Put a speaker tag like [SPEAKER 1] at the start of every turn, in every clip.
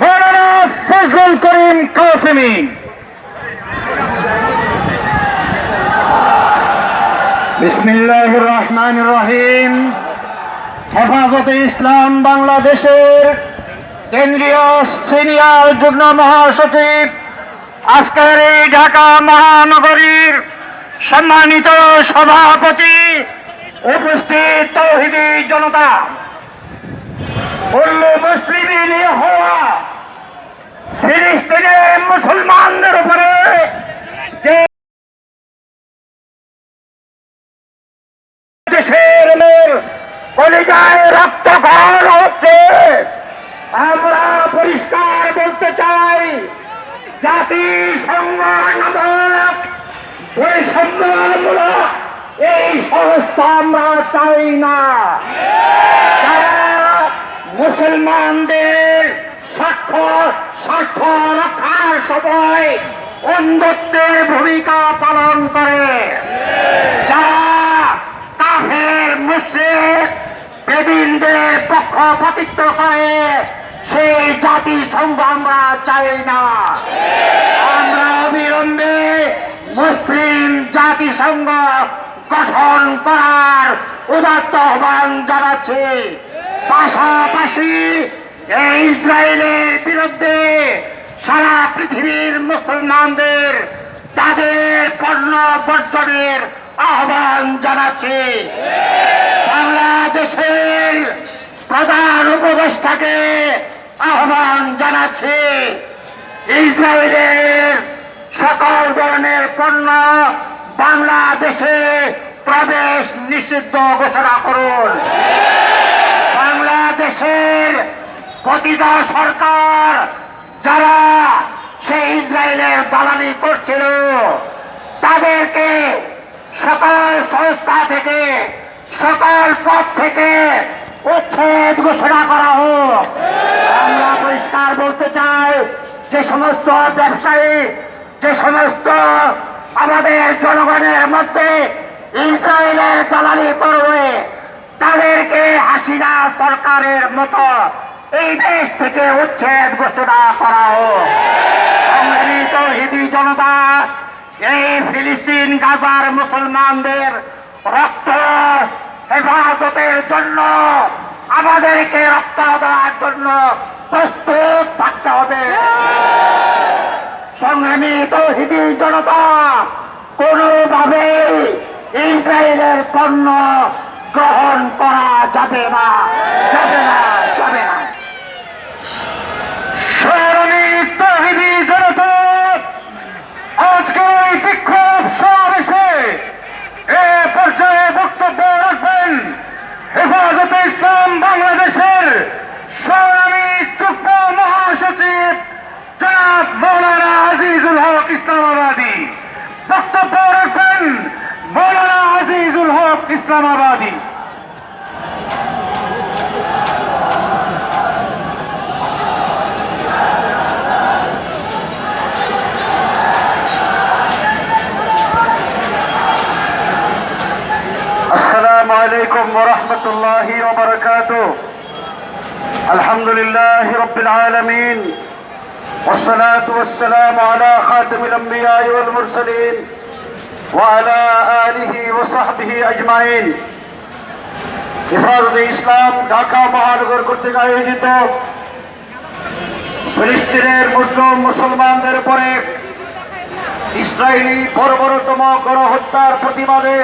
[SPEAKER 1] মৌলানা ফজলুল করিম কাসেমি। বিসমিল্লাহ রহমান রহিম। হেফাজতে ইসলাম বাংলাদেশের কেন্দ্রীয় সিনিয়র যুগ্ম মহাসচিব, আজকের এই ঢাকা মহানগরীর সম্মানিত সভাপতি, উপস্থিত তৌহিদি জনতা উল্লু মুসলিম হওয়া ফিলিস্তিনের মুসলমানদের উপরে যে দেশের মেয়ের কলিজায় রক্তক্ষরণ হচ্ছে আমরা পরিষ্কার বলতে চাই নামক বৈষম্যমূলক এই সংস্থা আমরা চাই না মুসলমানদের স্বার্থ স্বার্থ রক্ষার সময় অন্ধত্বের ভূমিকা পালন করে। যারা কাফের, মুশ্রিক বেদিনদের পক্ষপাতিত্ব করে, সেই জাতিসংঘ আমরা চাই না আমরা অবিলম্বে মুসলিম জাতিসংঘ গঠন করার উদাত্ত আহ্বান জানাচ্ছে। পাশাপাশি ইসরায়েলের বিরুদ্ধে সারা পৃথিবীর মুসলমানদের তাদের পণ্য বর্জনের আহ্বান জানাচ্ছে। বাংলাদেশের প্রধান উপদেষ্টাকে আহ্বান জানাচ্ছে। ইসরায়েলের সকল ধরনের পণ্য বাংলাদেশে প্রবেশ নিষিদ্ধ ঘোষণা করুন। বাংলাদেশের পতিত সরকার যারা সে ইসরায়েলের দালালি করছিল, তাদেরকে সকল সংস্থা থেকে, সকল পথ থেকে উচ্ছেদ ঘোষণা করা হোক। আমরা পরিষ্কার বলতে চাই, যে সমস্ত ব্যবসায়ী যে সমস্ত আমাদের জনগণের মধ্যে ইসরায়েলের দালালি করবে, তাদেরকে হাসিনা সরকারের মতো এই দেশ থেকে উচ্ছেদ ঘোষণা করা হোক। হিদি জনতা, এই ফিলিস্তিন, গাজার মুসলমানদের রক্ত হেফাজতের জন্য, আমাদেরকে রক্ত দেওয়ার জন্য প্রস্তুত থাকতে হবে। সংগ্রামী তৌহিদি জনতা কোনোভাবে ইসরায়েলের পণ্য গ্রহণ করা যাবে না যাবে না যাবে না। আজকে বক্তব্য রাখবেন হেফাজতে ইসলাম বাংলাদেশের اسلامآبادی
[SPEAKER 2] السلام علیکم ورحمۃ اللہ وبرکاتہ الحمد لله رب العالمين. والصلاة والسلام على خاتم الأنبياء والمرسلين وعلى آله وصحبه أجمعين হেফাজতে ইসলাম ঢাকা মহানগর কর্তৃক আয়োজিত ফিলিস্তিনের মুসলিম মুসলমানদের উপরে ইসরায়েলি বর্বরতম গণহত্যার প্রতিবাদে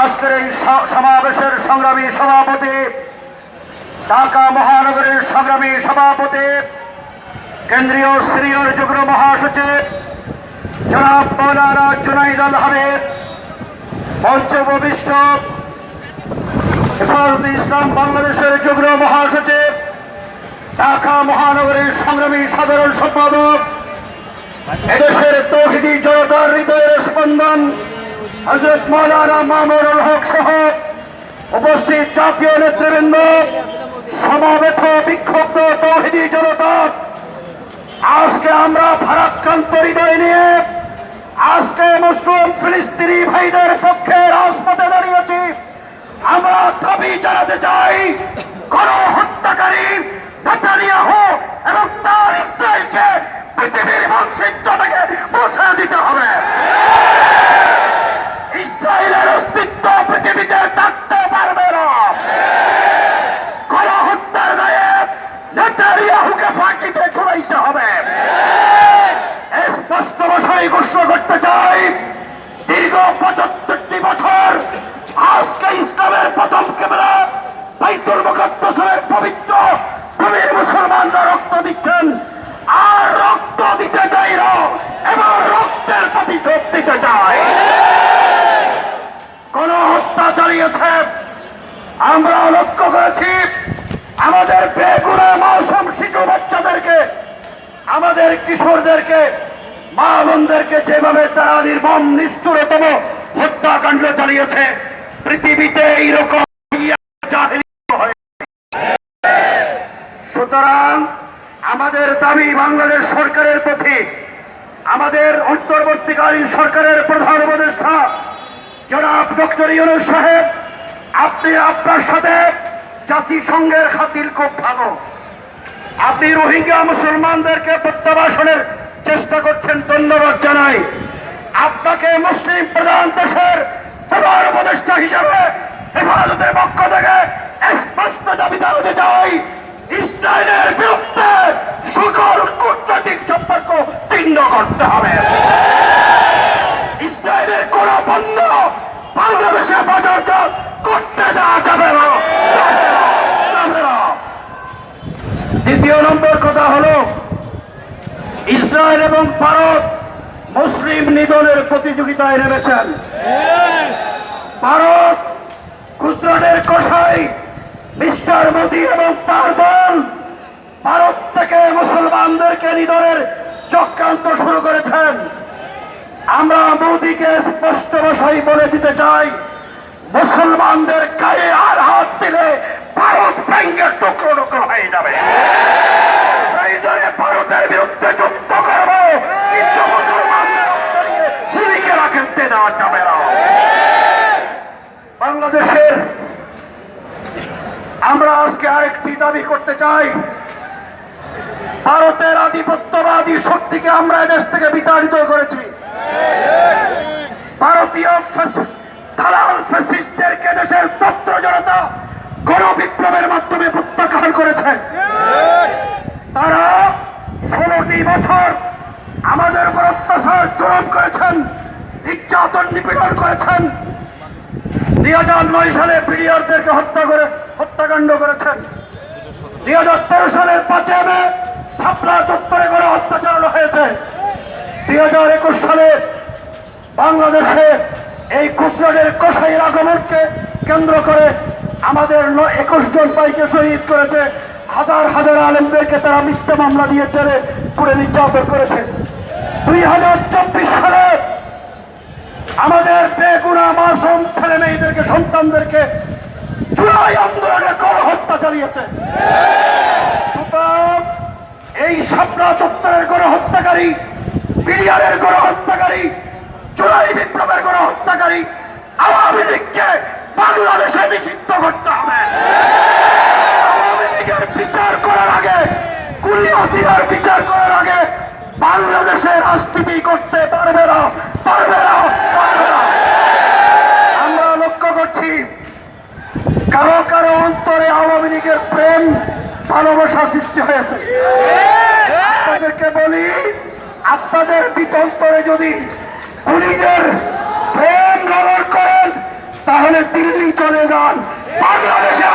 [SPEAKER 2] আজকের এই স- সমাবেশের সংগ্রামী সভাপতি ঢাকা মহানগরের সংগ্রামী সভাপতি কেন্দ্রীয় সিনিয়র যুগ্ম মহাসচিব জনাব মৌলানা জুনাইদ আল হাবিব পঞ্চভবিষ্ট হেফাজতে ইসলাম বাংলাদেশের যুগ্ম মহাসচিব, ঢাকা মহানগরীর সংগ্রামী সাধারণ সম্পাদক, এদেশের তৌহিদি জনতার হৃদয়ের স্পন্দন হজরত মৌলানা মামুনুল হক সহ উপস্থিত জাতীয় নেতৃবৃন্দ, সমাবেত বিক্ষুব্ধ তৌহিদি জনতা। আজকে আমরা ভারাক্রান্ত হৃদয় নিয়ে মুসলিম ফিলিস্তিনি ভাইদের পক্ষে রাজপথে দাঁড়িয়েছি। আমরা দাবি জানাতে চাই কোন হত্যাকারী নেতানিয়াহু এবং তার ইসরায়েলকে পৃথিবীর মানসিক থেকে পৌঁছে দিতে হবে। পবিত্র। ভূমির মুসলমানরা রক্ত দিচ্ছেন। আর রক্ত দিতে চাই এবং রক্তের প্রতিশোধ দিতে চাই। কোন হত্যা চালিয়েছে। আমরা লক্ষ্য করেছি, আমাদের বেগুনা মাসুম শিশু বাচ্চাদেরকে, আমাদের কিশোরদেরকে, মা বোনদেরকে যেভাবে তারা নির্মম, নিষ্ঠুরতম হত্যাকাণ্ড চালিয়েছে, পৃথিবীতে এইরকম জাহিলিয়াত হয়। সুতরাং আমাদের দাবি বাংলাদেশ সরকারের প্রতি, আমাদের অন্তর্বর্তীকালীন সরকারের প্রধান উপদেষ্টা জনাব ডক্টর ইউনুস সাহেব, আপনি আপনার সাথে জাতিসংঘের খাতির খুব ভালো। আপনি রোহিঙ্গা মুসলমানদেরকে প্রত্যাবাসনের চেষ্টা করছেন, ধন্যবাদ জানাই। আপনাকে মুসলিম প্রধান দেশের প্রধান উপদেষ্টা হিসাবে হেফাজতের পক্ষ থেকে স্পষ্ট দাবি জানাতে চাই ইসরায়েলের বিরুদ্ধে সকল কূটনৈতিক ছিন্ন করতে হবে। ইসরায়েলের কোন পণ্য বাংলাদেশে বাজারজাত করতে দেওয়া যাবে না। দ্বিতীয় নম্বর কথা হলো, ইসরায়েল এবং ভারত মুসলিম নিধনের প্রতিযোগিতায় নেমেছেন। ভারত গুজরাটের কষাই মিস্টার মোদী এবং তার দল ভারত থেকে মুসলমানদেরকে নিধনের মোদীকে স্পষ্ট ভাষায় বলে দিতে চাই, মুসলমানদের গায়ে আর হাত দিলে ভারত ভেঙ্গে টুকরো টুকরো হয়ে যাবে। ভারতের বিরুদ্ধে যুদ্ধ করব, কিন্তু মুসলমানদের ভূমিকে রাখতে দেওয়া যাবে না। বাংলাদেশের আমরা আজকে আরেকটি দাবি করতে চাই, ভারতের আধিপত্যবাদী শক্তিকে আমরা এদেশ থেকে বিতাড়িত করেছি। ভারতীয় দালাল ফ্যাসিস্টদেরকে দেশের তত্র জনতা গণ বিপ্লবের মাধ্যমে প্রত্যাখ্যান করেছে। তারা ষোলোটি বছর আমাদের উপর অত্যাচার করেছেন, নির্যাতন নিপীড়ন করেছেন। দুই হাজার নয় সালে ব্রিলিয়ারদেরকে হত্যা করে, হত্যাকাণ্ড করেছেন। দুই হাজার তেরো সালের পাঁচে মে চত্বরে করে হত্যা হয়েছে। দুই হাজার একুশ সালে বাংলাদেশে এই গুজরাটের কসাইয়ের আগমনকে কেন্দ্র করে আমাদের একুশ জন ভাইকে শহীদ করেছে। হাজার হাজার আলেমদেরকে তারা মিথ্যা মামলা দিয়ে জেলে পুরে নির্যাতন করেছে। দুই হাজার চব্বিশ সালে আমাদের বেগুনা মাসুম ছেলে মেয়েদেরকে, সন্তানদেরকে চূড়াই আন্দোলনে করে হত্যা চালিয়েছে। সুতরাং এই সাপড়া চত্বরের কোন হত্যাকারী চুরাই বিপ্লবের কোন হত্যাকারী আওয়ামী লীগকে বাংলাদেশে নিষিদ্ধ করতে হবে। আওয়ামী লীগের বিচার করার আগে কুলি হাসিনার বিচার করার আগে বাংলাদেশে রাজনীতি করতে পারবে না পারবে না পারবে না। আমরা লক্ষ্য করছি, কারও কারও অন্তরে আওয়ামী লীগের প্রেম, ভালোবাসা সৃষ্টি হয়েছে। আপনাদেরকে বলি, আপনাদের বিচন্তরে যদি খুনিদের প্রেম ব্যবহার করেন তাহলে দিল্লি চলে যান। বাংলাদেশে